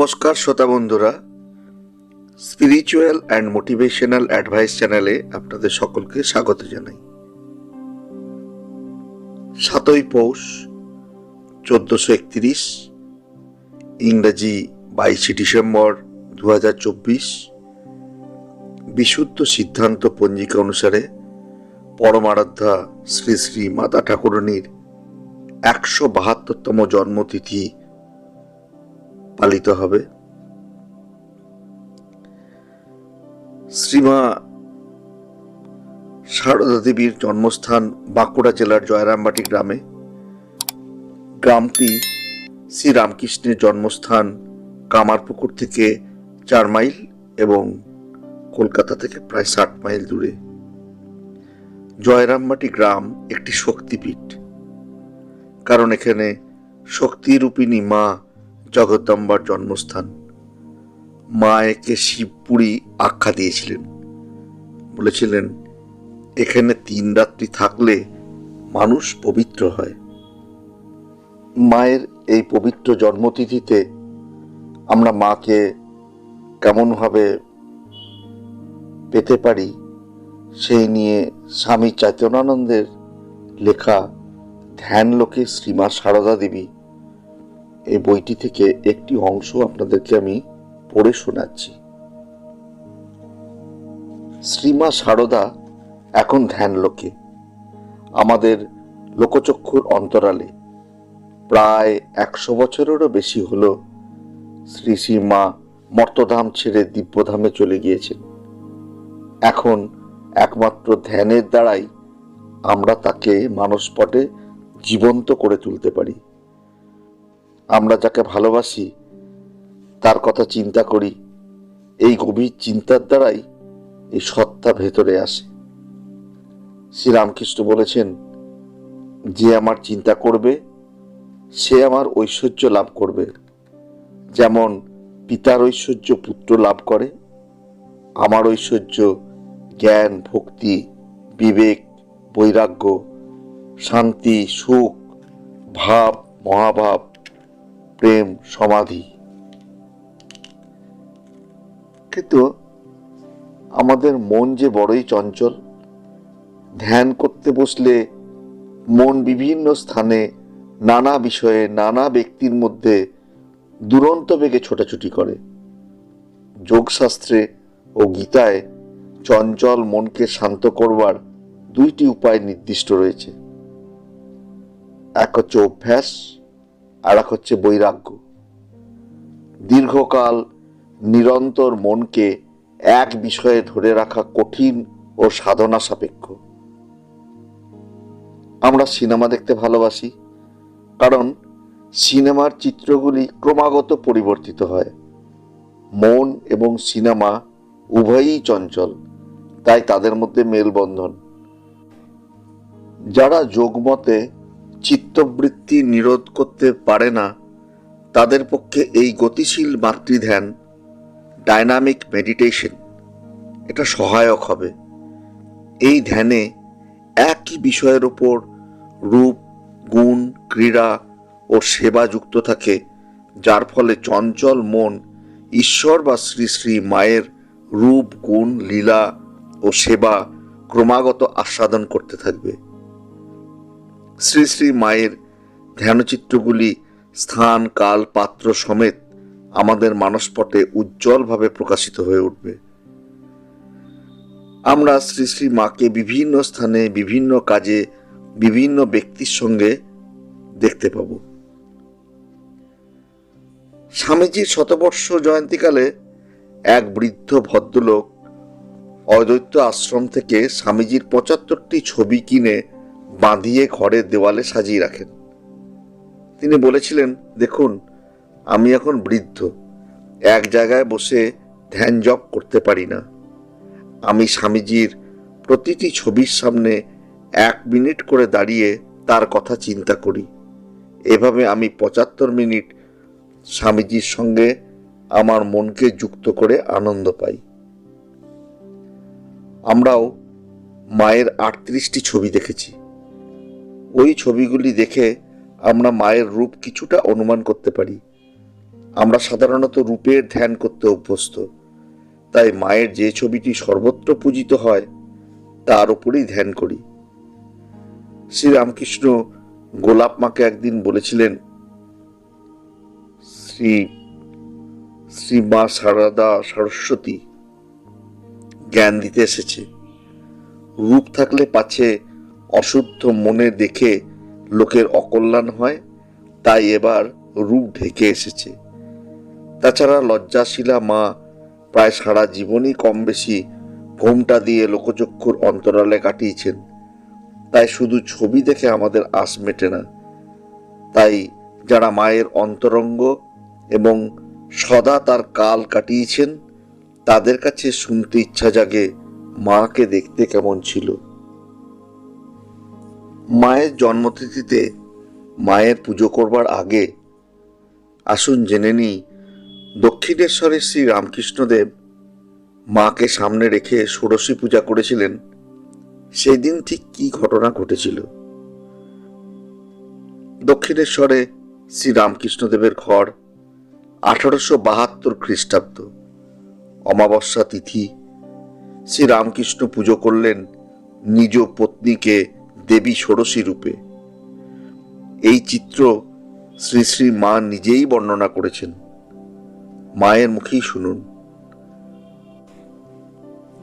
নমস্কার শ্রোতা বন্ধুরা। স্পিরিচুয়াল অ্যান্ড মোটিভেশনাল অ্যাডভাইস চ্যানেলে আপনাদের সকলকে স্বাগত জানাই। সাতই পৌষ, চোদ্দোশো একত্রিশ, ইংরেজি বাইশে ডিসেম্বর দু হাজার চব্বিশ, বিশুদ্ধ সিদ্ধান্ত পঞ্জিকা অনুসারে পরমারাধ্যা শ্রী শ্রী মাতা ঠাকুরণীর একশো বাহাত্তরতম জন্মতিথি পালিত হবে। শ্রীমা সারদা দেবীর জন্মস্থান বাঁকুড়া জেলার জয়রামবাটি গ্রামে। গ্রামটি শ্রী রামকৃষ্ণের জন্মস্থান কামারপুকুর থেকে চার মাইল এবং কলকাতা থেকে প্রায় ষাট মাইল দূরে। জয়রামবাটি গ্রাম একটি শক্তিপীঠ, কারণ এখানে শক্তিরূপিণী মা জগদম্বার জন্মস্থান। মা একে শিবপুরী আখ্যা দিয়েছিলেন। বলেছিলেন, এখানে তিন রাত্রি থাকলে মানুষ পবিত্র হয়। মায়ের এই পবিত্র জন্মতিথিতে আমরা মাকে কেমনভাবে পেতে পারি, সেই নিয়ে স্বামী চৈতন্যানন্দের লেখা ধ্যান লোকে শ্রীমা সারদা দেবী এই বইটি থেকে একটি অংশ আপনাদেরকে আমি পড়ে শোনাচ্ছি। শ্রীমা সারদা এখন ধ্যান লোকে আমাদের লোকচক্ষুর অন্তরালে প্রায় একশো বছরেরও বেশি হল শ্রী শ্রীমা মর্তধাম ছেড়ে দিব্যধামে চলে গিয়েছেন। এখন একমাত্র ধ্যানের দ্বারাই আমরা তাকে মানসপটে জীবন্ত করে তুলতে পারি। আমরা যাকে ভালোবাসি, তার কথা চিন্তা করি, এই গভীর চিন্তার দ্বারাই এই সত্তা ভেতরে আসে। শ্রীরামকৃষ্ণ বলেছেন, যে আমার চিন্তা করবে, সে আমার ঐশ্বর্য লাভ করবে। যেমন পিতার ঐশ্বর্য পুত্র লাভ করে, আমার ঐশ্বর্য জ্ঞান, ভক্তি, বিবেক, বৈরাগ্য, শান্তি, সুখ, ভাব, মহাভাব প্রেম সমাধি। কিন্তু আমাদের মন যে বড়ই চঞ্চল, ধ্যান করতে বসলে মন বিভিন্ন স্থানে নানা বিষয়ে নানা ব্যক্তির মধ্যে দুরন্ত বেগে ছোটাছুটি করে। যোগশাস্ত্রে ও গীতায় চঞ্চল মনকে শান্ত করবার দুইটি উপায় নির্দিষ্ট রয়েছে। এক হচ্ছে অভ্যাস আর এক হচ্ছে বৈরাগ্য। দীর্ঘকাল নিরন্তর মনকে এক বিষয়ে ধরে রাখা কঠিন ও সাধনা সাপেক্ষ। আমরা সিনেমা দেখতে ভালোবাসি, কারণ সিনেমার চিত্রগুলি ক্রমাগত পরিবর্তিত হয়। মন এবং সিনেমা উভয়ই চঞ্চল, তাই তাদের মধ্যে মেলবন্ধন। যারা যোগমতে চিত্তবৃত্তি নিরোধ করতে পারে না, তাদের পক্ষে এই গতিশীল মাতৃধ্যান, ডাইনামিক মেডিটেশন, এটা সহায়ক হবে। এই ধ্যানে একই বিষয়ের ওপর রূপ, গুণ, ক্রীড়া ও সেবা যুক্ত থাকে, যার ফলে চঞ্চল মন, ঈশ্বর বা শ্রী শ্রী মায়ের রূপ, গুণ, লীলা ও সেবা ক্রমাগত আস্বাদন করতে থাকবে। শ্রী শ্রী মায়ের ধ্যানচিত্রগুলি, স্থান, কাল, পাত্র সমেত আমাদের মানসপটে উজ্জ্বলভাবে প্রকাশিত হয়ে উঠবে। আমরা শ্রী শ্রী মাকে বিভিন্ন স্থানে, বিভিন্ন কাজে, বিভিন্ন ব্যক্তির সঙ্গে দেখতে পাব। স্বামীজির শতবর্ষ জয়ন্তীকালে এক বৃদ্ধ ভদ্রলোক অদ্বৈত আশ্রম থেকে স্বামীজির পঁচাত্তরটি ছবি কিনে বাঁধিয়ে ঘরের দেওয়ালে সাজিয়ে রাখেন। তিনি বলেছিলেন, দেখুন, আমি এখন বৃদ্ধ। এক জায়গায় বসে ধ্যান জপ করতে পারি না। আমি স্বামীজির প্রতিটি ছবির সামনে এক মিনিট করে দাঁড়িয়ে তার কথা চিন্তা করি। এভাবে আমি পঁচাত্তর মিনিট স্বামীজির সঙ্গে আমার মনকে যুক্ত করে আনন্দ পাই। আমরাও মায়ের আটত্রিশটি ছবি দেখেছি। ওই ছবিগুলি দেখে আমরা মায়ের রূপ কিছুটা অনুমান করতে পারি। আমরা সাধারণত রূপের ধ্যান করতে অভ্যস্ত। তাই মায়ের যে ছবিটি সর্বত্র পূজিত হয়, তার উপরেই ধ্যান করি। শ্রীরামকৃষ্ণ গোলাপ মাকে একদিন বলেছিলেন, শ্রী শ্রী মা সারদা সরস্বতী, জ্ঞান দিতে এসেছে। রূপ থাকলে পাছে অশুদ্ধ মনে দেখে লোকের অকল্যাণ হয়, তাই এবার রূপ ঢেকে এসেছে। তাছাড়া লজ্জাশীলা মা প্রায় সারা জীবনই কম বেশি ঘোমটা দিয়ে লোকচক্ষুর অন্তরালে কাটিয়েছেন। তাই শুধু ছবি দেখে আমাদের আশ মেটে না। তাই যারা মায়ের অন্তরঙ্গ এবং সদা তার কাল কাটিয়েছেন, তাদের কাছে শুনতে ইচ্ছা জাগে মাকে দেখতে কেমন ছিল। মায়ের জন্মতিথিতে মায়ের পুজো করবার আগে আসুন জেনে নিই দক্ষিণেশ্বরের শ্রী রামকৃষ্ণদেব মাকে সামনে রেখে ষোড়শী পূজা করেছিলেন। সেই দিন ঠিক কি ঘটনা ঘটেছিল? দক্ষিণেশ্বরে শ্রী রামকৃষ্ণদেবের ঘর আঠারোশো বাহাত্তর খ্রিস্টাব্দ। অমাবস্যা তিথি। শ্রী রামকৃষ্ণ পুজো করলেন নিজ পত্নীকে দেবী ষোড়শী রূপে। এই চিত্র শ্রী শ্রী মা নিজেই বর্ণনা করেছেন। মায়ের মুখেই শুনুন।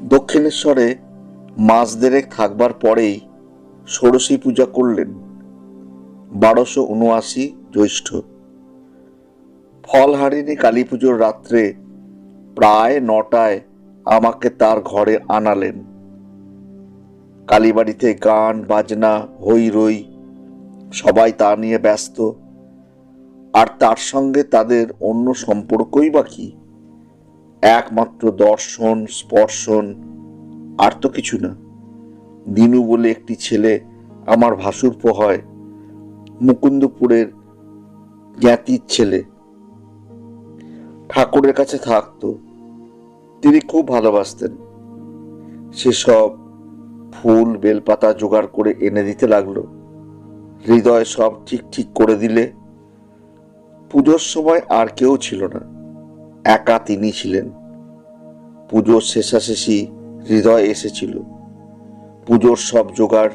দক্ষিণেশ্বরে মাস দেড়েক থাকবার পরেই ষোড়শী পূজা করলেন বারোশো উনআশি জ্যৈষ্ঠ। ফলহারিণী কালী পুজোর রাত্রে প্রায় নটায় আমাকে তার ঘরে আনালেন। কালীবাড়িতে গান, বাজনা হই রই সবাই তা নিয়ে ব্যস্ত। আর তার সঙ্গে তাদের অন্য সম্পর্কই বা কি? একমাত্র দর্শন, স্পর্শন, আর তো কিছু না। দিনু বলে একটি ছেলে আমার ভাসুরপ হয়, মুকুন্দপুরের জ্ঞাতির ছেলে। ঠাকুরের কাছে থাকতো, তিনি খুব ভালোবাসতেন। সেসব ফুল, বেলপাতা জোগাড় করে এনে দিতে লাগল। হৃদয় সব ঠিক ঠিক করে দিলে। পুজোর সময় আর কেউ ছিল না, একা তিনি ছিলেন। পুজোর শেষাশেষি হৃদয় এসেছিল। পুজোর সব জোগাড়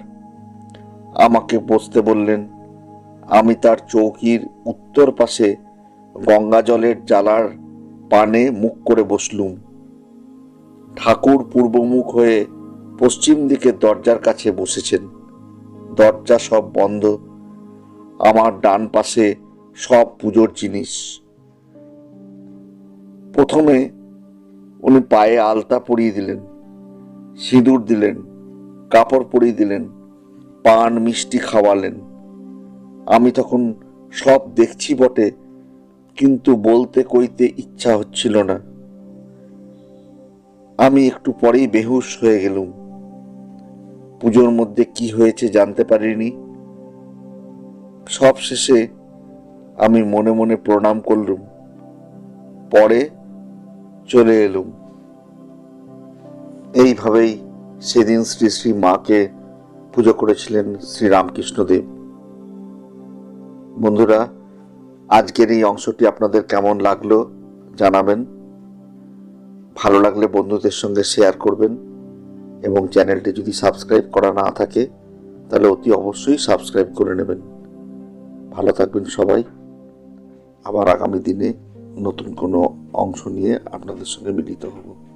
আমাকে বসতে বললেন, আমি তার চৌকির উত্তর পাশে গঙ্গা জলের জ্বালার পানে মুখ করে বসলুম। ঠাকুর পূর্বমুখ হয়ে পশ্চিম দিকে দরজার কাছে বসেছেন। দরজা সব বন্ধ। আমার ডান পাশে সব পুজোর জিনিস। প্রথমে উনি পায়ে আলতা পরিয়ে দিলেন, সিঁদুর দিলেন, কাপড় পরিয়ে দিলেন, পান, মিষ্টি খাওয়ালেন। আমি তখন সব দেখছি বটে, কিন্তু বলতে কইতে ইচ্ছা হচ্ছিল না। আমি একটু পরেই বেহুশ হয়ে গেলুম। পুজোর মধ্যে কি হয়েছে জানতে পারিনি। সব শেষে আমি মনে মনে প্রণাম করলুম। পরে চলে এলুম। এইভাবেই সেদিন শ্রী শ্রী মাকে পুজো করেছিলেন শ্রী রামকৃষ্ণদেব বন্ধুরা, আজকের এই অংশটি আপনাদের কেমন লাগল জানাবেন। ভালো লাগলে বন্ধুদের সঙ্গে শেয়ার করবেন। এবং চ্যানেলটি যদি সাবস্ক্রাইব করা না থাকে, তাহলে অতি অবশ্যই সাবস্ক্রাইব করে নেবেন। ভালো থাকবেন সবাই। আবার আগামী দিনে নতুন কোনো অংশ নিয়ে আপনাদের সঙ্গে মিলিত হব।